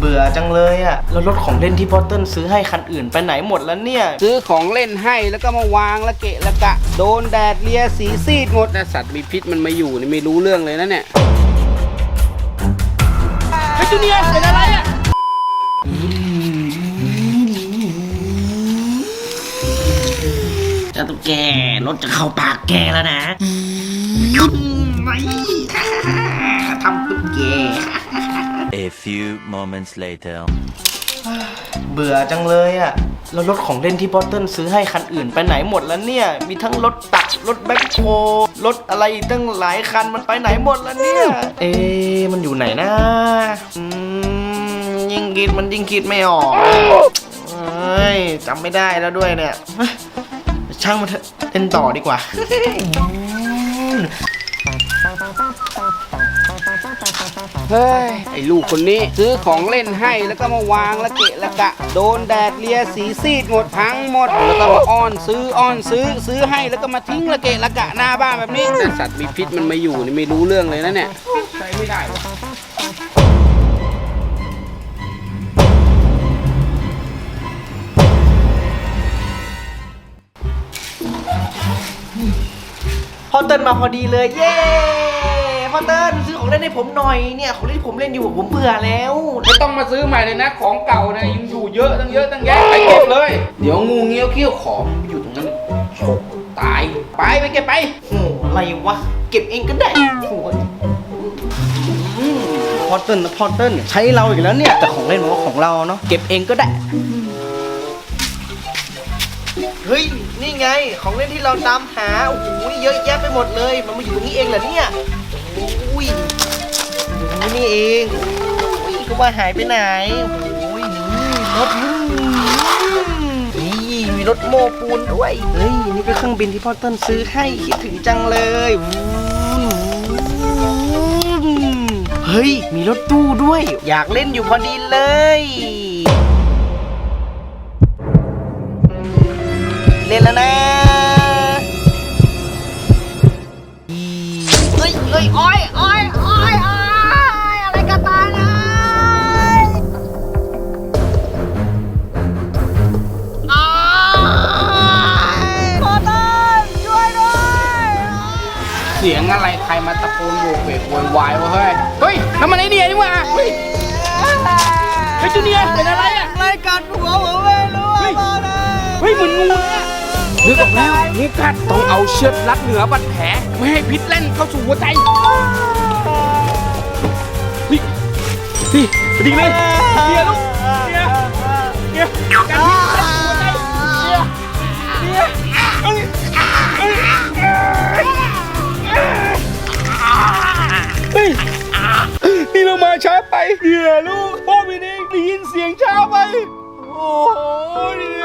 เบื่อจังเลยอะแล้วรถของเล่นที่พอตเติ้ลซื้อให้คันอื่นไปไหนหมดแล้วเนี่ย ซื้อของเล่นให้แล้วก็มาวางละเกะละกะ โดนแดดเลียสีซีดหมดแต่สัตว์มีพิษมันมาอยู่นี่ไม่รู้เรื่องเลยนะเนี่ยไอ้จูเนียร์เป็นอะไรอะเจ้าตุ๊กแกรถจะเข้าปากแกแล้วนะ ไม่ทำตุ๊กแก A few moments later. เบื่อจังเลยอะแล้วรถของเล่นที่พอตเติ้ลซื้อให้คันอื่นไปไหนหมดแล้วเนี่ย มีทั้งรถตัก รถแบ็คโฮรถอะไรอีกตั้งหลายคันมันไปไหนหมดแล้วเนี่ย เอ๊ะมันอยู่ไหนนะอืมยิ่งคิดมันยิ่งคิดไม่ออกเอ้ยจำไม่ได้แล้วด้วยเนี่ยเฮ้ยช่างมันเถอะเล่นต่อดีกว่า เฮ้ย ไอ้ลูกคนนี้ซื้อของเล่นให้แล้วก็มาวางละเกะละกะ โดนแดดเลียสีซีดหมดพังหมด แล้วก็มาอ้อนซื้ออ้อนซื้อซื้อให้แล้วก็มาทิ้งละเกะละกะหน้าบ้านแบบนี้แต่สัตว์มีพิษมันมาอยู่นี่ไม่รู้เรื่องเลยนะเนี่ยใช้ไม่ได้พ่อเติ้ลมาพอดีเลย เย้พ่อ เติ้ลซื้อของเล่นให้ผมหน่อยเนี่ยของเล่นที่ผมเล่นอยู่ผมเบื่อแล้ว ไม่ต้องมาซื้อใหม่เลยนะ ของเก่านะยังอยู่เยอะตั้งเยอะตั้งแยะไปเก็บเลย เดี๋ยวงูเงี้ยวเขี้ยวขอมนอยู่ตรงนั้นโฉกตายไปไปเก็บไปโอ้อะไรวะเก็บเองก็ได้โอ้ยอืมพอเติ้ลนะพอเติ้ลใช้เราอีกแล้วเนี่ยแต่ของเล่นมันก็ของเราเนาะเก็บเองก็ได้ เฮ้ยนี่ไงของเล่นที่เราตามหาโอ้โหเยอะแยะไปหมดเลย มันมาอยู่ตรงนี้เองเหรอเนี่ยโอ้ยนี่เองโอ้ยก็ว่าหายไปไหนโอ้ยนี่รถมนี่มีรถโม้ปูนด้วยเฮ้ยนี่ก็เครื่องบินที่พ่อเติ้ลซื้อให้คิดถึงจังเลยเฮ้ยมีรถตู้ด้วย อยากเล่นอยู่พอดีเลยเล่นแล้วนะ เสียงอะไรใครมาตะโกนโวกเวกโวยวายวะเฮ้ย เฮ้ยน้ำมันไอเดียนี่หว่าเฮ้ยเฮ้ยจูเนียร์เป็นอะไรอะรายการหัวผมไม่รู้เฮ้ยมาเลยเฮ้ยเหมือนงูเลยอะนึกออกแล้วงูกัดต้องเอาเชือกรัดเหนือบาดแผลไม่ให้พิษเล่นเข้าสู่หัวใจนี่นี่ดีเลยเดียลูกเดียเดียกันพิษเข้าสู่หัวใจเดียเดีย เฮ้ยนี่เรามาช้าไปเดียลูกพ่อพี่เองได้ยินเสียงช้าไป โอ้โหเดีย